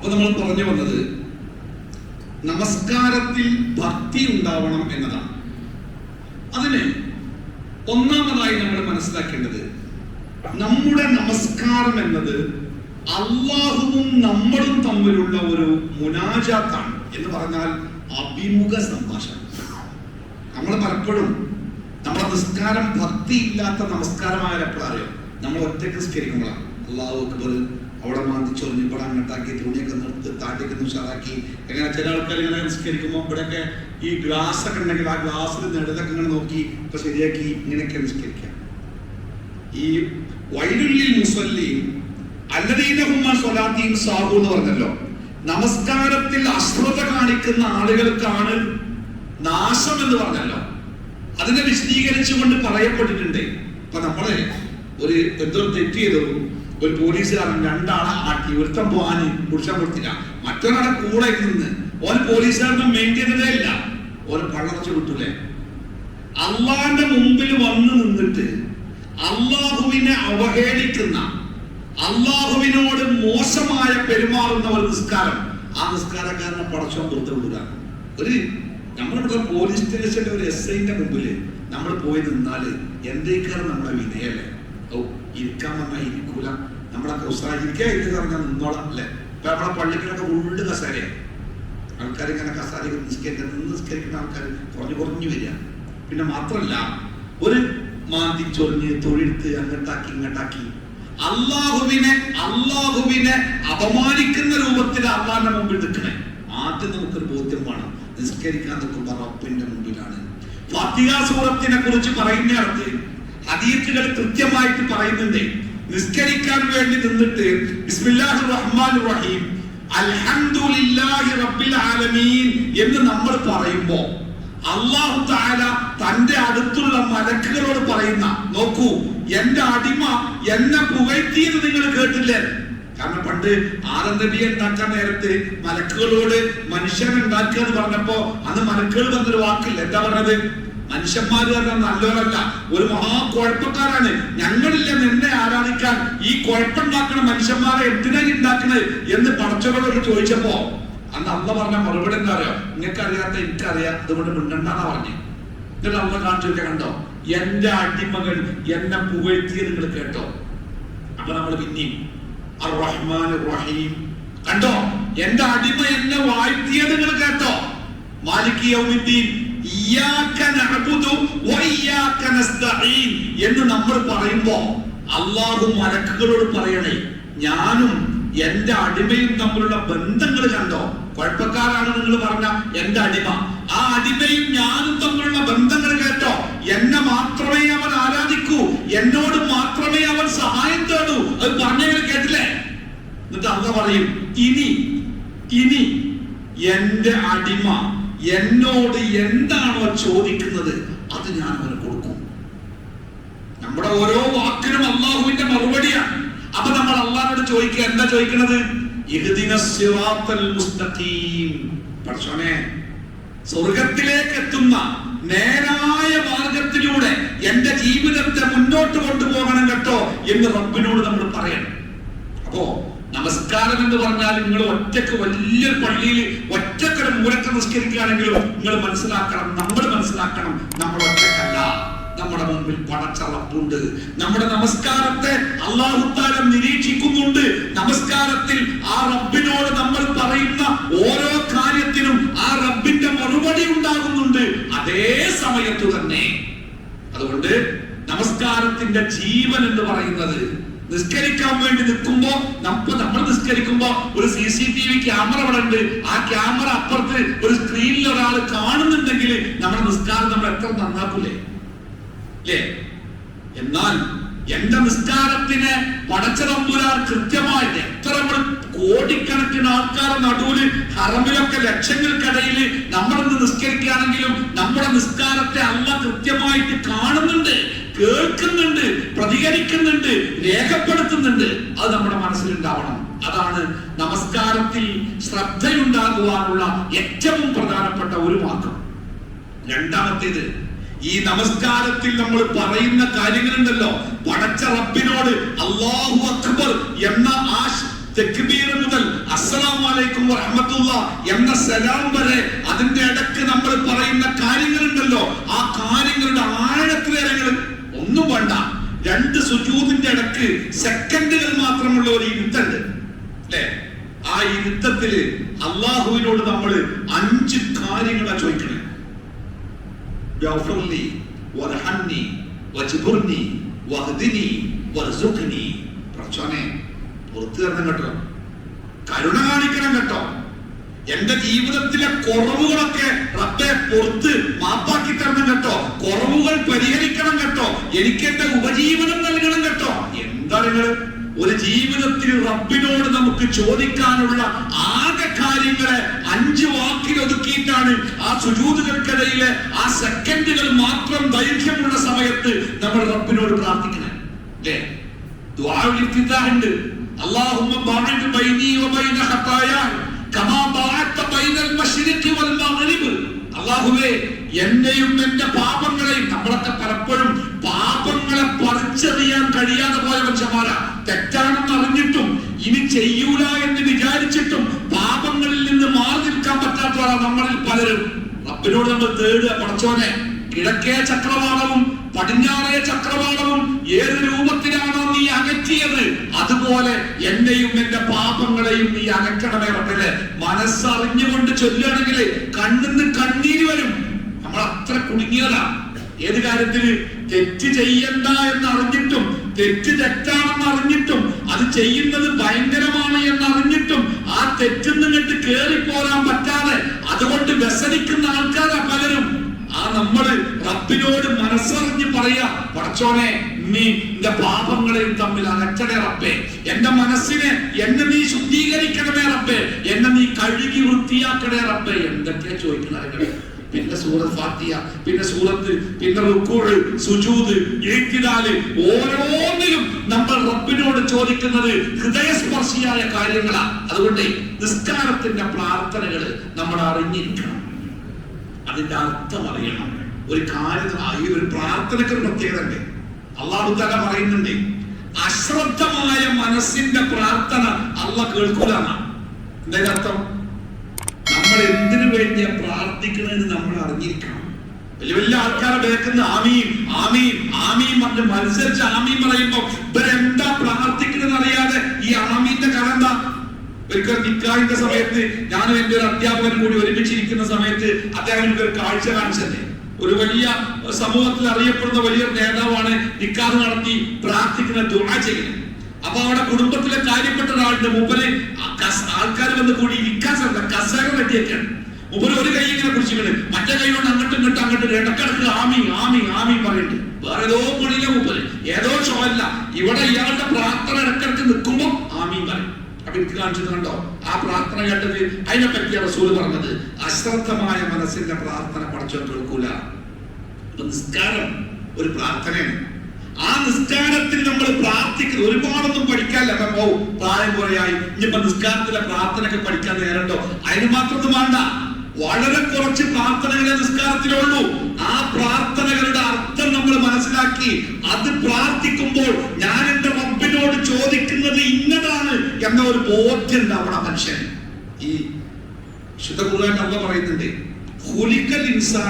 അപ്പൊ നമ്മൾ പറഞ്ഞു വന്നത് നമസ്കാരത്തിൽ ഭക്തി ഉണ്ടാവണം എന്നതാണ്. അതിന് ഒന്നാമതായി നമ്മൾ മനസ്സിലാക്കേണ്ടത് നമ്മുടെ നമസ്കാരം എന്നത് അള്ളാഹുവും നമ്മളും തമ്മിലുള്ള ഒരു മുനാജാത്താണ് എന്ന് പറഞ്ഞാൽ അഭിമുഖ സംഭാഷണം. നമ്മൾ പലപ്പോഴും നമ്മുടെ നിസ്കാരം ഭക്തി ഇല്ലാത്ത നമസ്കാരമായ എപ്പോഴറിയോ നമ്മൾ ഒറ്റ നിസ്കരിക്കുമ്പോഴാണ് അള്ളാഹു അക്ബർ അവിടെ മാന്തി ചൊറിഞ്ഞ് ഇവിടെ തുണിയൊക്കെ നിർത്തി താട്ടിക്ക് ഉഷാറാക്കി എങ്ങനെ ചില ആൾക്കാർ ഇങ്ങനെ നിസ്കരിക്കുമ്പോൾ ഇവിടെയൊക്കെ ഈ ഗ്ലാസ് ഒക്കെ ഉണ്ടെങ്കിൽ ആ ഗ്ലാസ്സിൽ നെടുതൊക്കെ ഇങ്ങനെ നോക്കി ഇപ്പൊ ശരിയാക്കി ഇങ്ങനെയൊക്കെ നിസ്കരിക്കാം. ഈ വൈരുള്ളിൽ മുസല്ലി അല്ലദീനഹുമ്മ സ്വലാത്തിയും സാഹു എന്ന് പറഞ്ഞല്ലോ. നമസ്കാരത്തിൽ അശ്രദ്ധ കാണിക്കുന്ന ആളുകൾക്കാണ് നാശം എന്ന് പറഞ്ഞല്ലോ. അതിനെ വിശദീകരിച്ചുകൊണ്ട് പറയപ്പെട്ടിട്ടുണ്ട്. ഇപ്പൊ നമ്മളെ ഒരു എന്തോ തെറ്റ് ചെയ്തു. ഒരു പോലീസുകാരൻ രണ്ടാളെ ആട്ടി ഒരുത്തം പോകാൻ പുരുഷൻ കൊടുത്തില്ല. മറ്റൊരാളെ കൂടെ നിന്ന് ഓൻ പോലീസുകാരനെ മെയിന്റെയിനതേ ഇല്ല. ഓൻ പള്ളറച്ച് വിട്ടൂലേ? അള്ളാന്റെ മുമ്പിൽ വന്നു നിന്നിട്ട് അള്ളാഹുവിനെ അവഹേളിക്കുന്ന അള്ളാഹുവിനോട് മോശമായ പെരുമാറുന്ന ഒരു നിസ്കാരം. ആ നിസ്കാരക്കാരനെ പടച്ചോൻ പുറത്തു വിടുക. ഒരു നമ്മളിവിടെ പോലീസ് സ്റ്റേഷന്റെ ഒരു എസ് ഐന്റെ മുമ്പിൽ നമ്മൾ പോയി നിന്നാൽ എന്തേക്കാരം നമ്മുടെ വിനയല്ലേ? ഇരിക്കാൻ വന്നാൽ ഇരിക്കൂല. നമ്മളെ ഉത്സാഹിക്കാൻ ഇല്ല പറഞ്ഞാൽ നിന്നോളാം അല്ലേ? ഇപ്പൊ നമ്മളെ പള്ളികളൊക്കെ ഉള്ളു കസേരയാണ് ആൾക്കാർ ഇങ്ങനെ കസാര നിസ്കരിക്കാൻ നിന്ന് നിസ്കരിക്കുന്ന ആൾക്കാർ കുറഞ്ഞു കുറഞ്ഞു വരിക. പിന്നെ മാത്രമല്ല ഒരു മാന്തി ചൊറിഞ്ഞ് തൊഴിലെടുത്ത് അങ്ങോട്ടാക്കി ഇങ്ങോട്ടാക്കി. അള്ളാഹുവിനെ അള്ളാഹുവിനെ അപമാനിക്കുന്ന രൂപത്തിൽ അള്ളാഹിന്റെ മുമ്പിൽ നിൽക്കണേ. ആദ്യം നമുക്കൊരു ബോധ്യം വേണം. നിസ്കരിക്കാൻ നിൽക്കുമ്പോൾ റബ്ബിന്റെ മുമ്പിലാണ്. ഫാത്തിഹ സൂറത്തിനെ കുറിച്ച് പറയുന്നിടത്ത് ഹദീസുകൾ കൃത്യമായിട്ട് പറയുന്നുണ്ട്. നിസ്കരിക്കാൻ വേണ്ടി നിന്നിട്ട് ബിസ്മില്ലാഹിർ റഹ്മാനിർ റഹീം അൽഹംദുലില്ലാഹി റബ്ബിൽ ആലമീൻ എന്ന് നമ്മൾ പറയുമ്പോൾ അള്ളാഹു താല തന്റെ അടുത്തുള്ള മലക്കുകളോട് പറയുന്ന നോക്കൂ എന്റെ അടിമ എന്നെ പുകഴ്ത്തിയെന്ന് നിങ്ങൾ കേട്ടില്ലേ? കാരണം പണ്ട് ആദം നബിയെ ഉണ്ടാക്കാൻ നേരത്ത് മലക്കുകളോട് മനുഷ്യനെ ഉണ്ടാക്കുക എന്ന് പറഞ്ഞപ്പോ അന്ന് മലക്കുകൾ പറഞ്ഞൊരു വാക്കില്ല. എന്താ പറഞ്ഞത്? മനുഷ്യന്മാർ പറഞ്ഞാൽ നല്ലവരല്ല. ഒരു മഹാ കുഴപ്പക്കാരാണ്. ഞങ്ങളില്ല നിന്നെ ആരാധിക്കാൻ? ഈ കുഴപ്പമുണ്ടാക്കുന്ന മനുഷ്യന്മാരെ എന്തിനാ ഉണ്ടാക്കുന്നത് എന്ന് പടച്ചവരോട് ചോദിച്ചപ്പോ അന്ന് അമ്മ പറഞ്ഞ മറുപടി എന്താ അറിയാം? നിങ്ങൾക്ക് അറിയാത്ത എനിക്കറിയാം അതുകൊണ്ട് മിണ്ടണ്ടെന്നാ പറഞ്ഞു. എന്നിട്ട് അമ്മ കാണിച്ചു കണ്ടോ? എന്റെ അടിമകൾ എന്നെ പുകഴ്ത്തിയത് നിങ്ങൾ കേട്ടോ. അപ്പൊ നമ്മൾ പിന്നെയും അർ-റഹ്മാൻ റഹീം കണ്ടോ? എന്റെ അടിമ എന്നെ വാഴ്ത്തിയത് നിങ്ങൾ കേട്ടോ. എന്ന് നമ്മൾ പറയുമ്പോ അള്ളാഹു മലക്കുകളോട് പറയണേ ഞാനും എന്റെ അടിമയും തമ്മിലുള്ള ബന്ധങ്ങൾ കണ്ടോ? കുഴപ്പക്കാരാണ് നിങ്ങൾ പറഞ്ഞ എന്റെ അടിമ. ആ അടിമയും ഞാനും തമ്മിലുള്ള ബന്ധങ്ങൾ കേട്ടോ. എന്നെ മാത്രമേ അവൻ ആരാധിക്കൂ എന്നോട് മാത്രമേ അവൻ സഹായം തേടൂ. അത് പറഞ്ഞവർ കേട്ടില്ലേ? എന്നിട്ട് അന്ന് പറയും ഇനി ഇനി എന്റെ അടിമ എന്നോട് എന്താണോ ചോദിക്കുന്നത് അത് ഞാൻ അവന് കൊടുക്കും. നമ്മുടെ ഓരോ വാക്കിനും അള്ളാഹുവിന്റെ മറുപടിയാണ്. അപ്പൊ നമ്മൾ അള്ളാഹിനോട് ചോദിക്കുക എന്താ ചോദിക്കുന്നത് സ്വർഗത്തിലേക്ക് എത്തുന്ന നേരായ മാർഗത്തിലൂടെ എന്റെ ജീവിതത്തെ മുന്നോട്ട് കൊണ്ടുപോകണം കേട്ടോ എന്ന് റബ്ബിനോട് നമ്മൾ പറയണം. അപ്പോ നമസ്കാരം എന്ന് പറഞ്ഞാൽ നിങ്ങൾ ഒറ്റയ്ക്ക് വലിയൊരു പള്ളിയിൽ ഒറ്റക്കൊരു മൂലക്ക് നിസ്കരിക്കുകയാണെങ്കിലും നിങ്ങൾ മനസ്സിലാക്കണം നമ്മൾ മനസ്സിലാക്കണം നമ്മൾ ഒറ്റക്കല്ല. നമ്മുടെ മുമ്പിൽ പടച്ചറപ്പുണ്ട് നമ്മുടെ നമസ്കാരത്തെ അള്ളാഹുത്താലം നിരീക്ഷിക്കുന്നുണ്ട്. നമസ്കാരത്തിൽ ആ റബ്ബിനോട് നമ്മൾ പറയുന്ന ഓരോ കാര്യത്തിനും ആ റബ്ബിന്റെ മറുപടി ഉണ്ടാകുന്നുണ്ട്. അതേ സമയത്തു തന്നെ. അതുകൊണ്ട് നമസ്കാരത്തിന്റെ ജീവൻ എന്ന് പറയുന്നത് നിസ്കരിക്കാൻ വേണ്ടി നിൽക്കുമ്പോ നമ്മ നമ്മൾ നിസ്കരിക്കുമ്പോ ഒരു C C T V camera അവിടെ ഉണ്ട്. ആ ക്യാമറ അപ്പുറത്ത് ഒരു സ്ക്രീനിൽ ഒരാൾ കാണുന്നുണ്ടെങ്കിൽ നമ്മുടെ നിസ്കാരം നമ്മൾ എത്ര നന്നാക്കൂലേ? അല്ലേ എന്നാൽ എന്റെ നിസ്കാരത്തിന് പടച്ചതമ്പുരാൻ കൃത്യമായിട്ട് എത്ര നമ്മൾ കോടിക്കണക്കിന് ആൾക്കാരുടെ നടുവിൽ ഹറമിലൊക്കെ ലക്ഷങ്ങൾക്കിടയിൽ നമ്മൾ നിസ്കരിക്കുകയാണെങ്കിലും നമ്മുടെ നിസ്കാരത്തെ അല്ല കൃത്യമായിട്ട് കാണുന്നുണ്ട്. കേൾക്കുന്നുണ്ട് പ്രതികരിക്കുന്നുണ്ട് രേഖപ്പെടുത്തുന്നുണ്ട്. അത് നമ്മുടെ മനസ്സിലുണ്ടാവണം. അതാണ് നമസ്കാരത്തിൽ ശ്രദ്ധയുണ്ടാകുവാനുള്ള ഏറ്റവും പ്രധാനപ്പെട്ട ഒരു മാർഗം. രണ്ടാമത്തേത് ഈ നമസ്കാരത്തിൽ നമ്മൾ പറയുന്ന കാര്യങ്ങളുണ്ടല്ലോ. പടച്ച റബ്ബിനോട് അള്ളാഹു അക്ബർ എന്ന ആ തെക്കുബീർ മുതൽ അസ്സലാമു അലൈക്കും വറഹ്മത്തുള്ള എന്ന സലാം വരെ അതിന്റെ ഇടയ്ക്ക് നമ്മൾ പറയുന്ന കാര്യങ്ങളുണ്ടല്ലോ. ആ വേണ്ട രണ്ട് സുജൂതിന്റെ ഇടയ്ക്ക് സെക്കൻഡുകൾ മാത്രമുള്ള ഒരു യുദ്ധമുണ്ട്. അല്ലേ? ആ യുദ്ധത്തിൽ അള്ളാഹുവിനോട് നമ്മൾ അഞ്ച് കാര്യങ്ങളാ ചോദിക്കണേ. പുറത്തു തരണം കേട്ടോ. കരുണ കാണിക്കണം കേട്ടോ. എന്റെ ജീവിതത്തിലെ കുറവുകളൊക്കെ റബ്ബെ പൊറത്ത് മാപ്പാക്കി തരണം കേട്ടോ. കുറവുകൾ പരിഹരിക്കണം കേട്ടോ. എനിക്ക് എന്റെ ഉപജീവനം നൽകണം കേട്ടോ. എന്താ നിങ്ങൾ? ഒരു ജീവിതത്തിൽ റബ്ബിനോട് നമുക്ക് ചോദിക്കാനുള്ള ആകെ കാര്യങ്ങളെ അഞ്ച് വാക്കിൽ ഒതുക്കിയിട്ടാണ് ആ സുജൂതുകൾക്കിടയിലെ ആ സെക്കൻഡുകൾ മാത്രം ദൈർഘ്യമുള്ള സമയത്ത് നമ്മൾ റബ്ബിനോട് പ്രാർത്ഥിക്കണം അല്ലേ? ദ്വാ വബൈന അള്ളാഹുവേ എന്നെയും എന്റെ പാപങ്ങളെയും നമ്മളൊക്കെ പലപ്പോഴും പാപങ്ങളെ പറിച്ചറിയാൻ കഴിയാതെ പോയ മനുഷ്യന്മാരാ. തെറ്റാണെന്ന് അറിഞ്ഞിട്ടും ഇനി ചെയ്യൂല എന്ന് വിചാരിച്ചിട്ടും പാപങ്ങളിൽ നിന്ന് മാറി നിൽക്കാൻ പറ്റാത്തവരാ നമ്മളിൽ പലരും. റബ്ബിനോട് നമ്മൾ തേടുക പടച്ചോനെ കിഴക്കേ ചക്രവാളവും പടിഞ്ഞാറേ ചക്രവാളവും ഏത് രൂപത്തിലാണ് അകറ്റിയത്. അതുപോലെ എന്നെയും എന്റെ പാപങ്ങളെയും നീ അകറ്റണമേ റബ്ബിലെ മനസ്സറിഞ്ഞുകൊണ്ട് ചൊല്ലുകയാണെങ്കിൽ കണ്ണിന്ന് കണ്ണീര് വരും. നമ്മൾ അത്ര കുടുങ്ങിയതാ. ഏത് കാര്യത്തിൽ തെറ്റ് ചെയ്യണ്ട എന്ന് അറിഞ്ഞിട്ടും തെറ്റ് തെറ്റാണെന്ന് അറിഞ്ഞിട്ടും അത് ചെയ്യുന്നത് ഭയങ്കരമാണ് എന്ന് അറിഞ്ഞിട്ടും ആ തെറ്റിൽ നിന്നിട്ട് കേറി പോരാൻ പറ്റാതെ അതുകൊണ്ട് വ്യസനിക്കുന്ന ആൾക്കാരാ പലരും. ആ നമ്മൾ റബ്ബിനോട് മനസ്സറിഞ്ഞ് പറയാ പടച്ചോനെ നീ എന്റെ പാപങ്ങളെയും തമ്മിൽ അകറ്റണേ റബ്ബേ. എന്റെ മനസ്സിനെ എന്നെ നീ ശുദ്ധീകരിക്കണമേ റബ്ബേ. എന്നെ നീ കഴുകി വൃത്തിയാക്കണേ റബ്ബേ. എന്തൊക്കെയാ ചോദിക്കുന്നത് പിന്നെ സൂറത്ത് ഫാത്തിയ പിന്നെ സൂറത്ത് പിന്നെ റുക്കൂഴ് സുജൂദ് എഴുത്തിനാല് ഓരോന്നിലും നമ്മൾ റബ്ബിനോട് ചോദിക്കുന്നത് ഹൃദയസ്പർശിയായ കാര്യങ്ങളാണ് അതുകൊണ്ട് നിസ്കാരത്തിന്റെ പ്രാർത്ഥനകൾ നമ്മൾ അറിഞ്ഞിരിക്കണം. അതിന്റെ അർത്ഥം അറിയണം. ഒരു കാര്യം ഈ ഒരു പ്രാർത്ഥനയ്ക്ക് ഒരു പ്രത്യേകതയുണ്ട്. അള്ളാഹു തല പറയുന്നുണ്ട് അശ്രദ്ധമായ മനസ്സിന്റെ പ്രാർത്ഥന അല്ല കേൾക്കൂല എന്തായാലും അർത്ഥം? നമ്മൾ എന്തിനു വേണ്ടിയാ പ്രാർത്ഥിക്കണമെന്ന് നമ്മൾ അറിഞ്ഞിരിക്കണം. വലിയ വലിയ ആൾക്കാരെ വേക്കുന്ന ആമീം ആമീം ആമീം പറഞ്ഞ് മത്സരിച്ച് ആമീം പറയുമ്പോ ഇവരെന്താ പ്രാർത്ഥിക്കണമെന്ന് അറിയാതെ ഈ ആമീന്റെ കഥ എന്താ ഒരിക്കൽ നിക്കാഹിന്റെ സമയത്ത് ഞാനും എന്റെ ഒരു അധ്യാപകൻ കൂടി ഒരുമിച്ചിരിക്കുന്ന സമയത്ത് അദ്ദേഹം ഒരു കാഴ്ച കാണിച്ചതേ. ഒരു വലിയ സമൂഹത്തിൽ അറിയപ്പെടുന്ന വലിയ നേതാവാണ് നിക്കാഹ് നടത്തി പ്രാർത്ഥിക്കുന്ന ദുആ ചെയ്യുന്നത്. അപ്പൊ അവിടെ കുടുംബത്തിലെ കാര്യപ്പെട്ട ഒരാളുടെ മുമ്പിൽ ആൾക്കാർ വന്ന് കൂടി ഇരിക്കാൻ ശ്രദ്ധ കസേര കെട്ടിയൊക്കെയാണ് മുമ്പിൽ ഒരു കൈ ഇങ്ങനെ കുടിച്ചിട്ട് മറ്റേ കൈ കൊണ്ട് അങ്ങോട്ടും ഇങ്ങോട്ടും അങ്ങോട്ടും ഇടക്കിടക്ക് ആമി ആമി ആമി പറയുന്നുണ്ട് വേറെ ഏതോ പണിയിലെ മുമ്പിൽ. ഏതോ ഷോ അല്ല ഇവിടെ ഇയാളുടെ പ്രാർത്ഥന ഇടക്കിടക്ക് നിൽക്കുമ്പോ ആമി പറയും. അപ്പൊ കാണിച്ചിട്ട് കണ്ടോ? ആ പ്രാർത്ഥന കേട്ടത് അതിനെ പറ്റിയ റസൂൽ പറഞ്ഞത്. അശ്രദ്ധമായ മനസ്സിന്റെ പ്രാർത്ഥന പഠിച്ചോ കേൾക്കൂല. നിസ്കാരം ഒരു പ്രാർത്ഥനയാണ്. ആ നിസ്കാരത്തിൽ നമ്മൾ പ്രാർത്ഥിക്കുന്നത് ഒരുപാടൊന്നും പഠിക്കാല്ല പോകും പ്രായം കുറയായി. ഇനിയിപ്പോ നിസ്കാരത്തിലെ പ്രാർത്ഥനയൊക്കെ പഠിക്കാൻ നേരണ്ടോ അതിന് മാത്രം വേണ്ട. വളരെ കുറച്ച് പ്രാർത്ഥനകളെ നിസ്കാരത്തിലുള്ളൂ. ആ പ്രാർത്ഥനകളുടെ അർത്ഥം നമ്മൾ മനസ്സിലാക്കി അത് പ്രാർത്ഥിക്കുമ്പോൾ ഞാൻ എന്റെ റബ്ബിനോട് ചോദിക്കുന്നത് ഇന്നതാണ്. എന്ന ഒരു ബോധ്യം ഉണ്ടാവണം മനുഷ്യൻ ഈ ശുദ്ധ ഖുർആൻ അള്ള പറയുന്നുണ്ട്. ഹുലിക്കൽ ഇൻസാൻ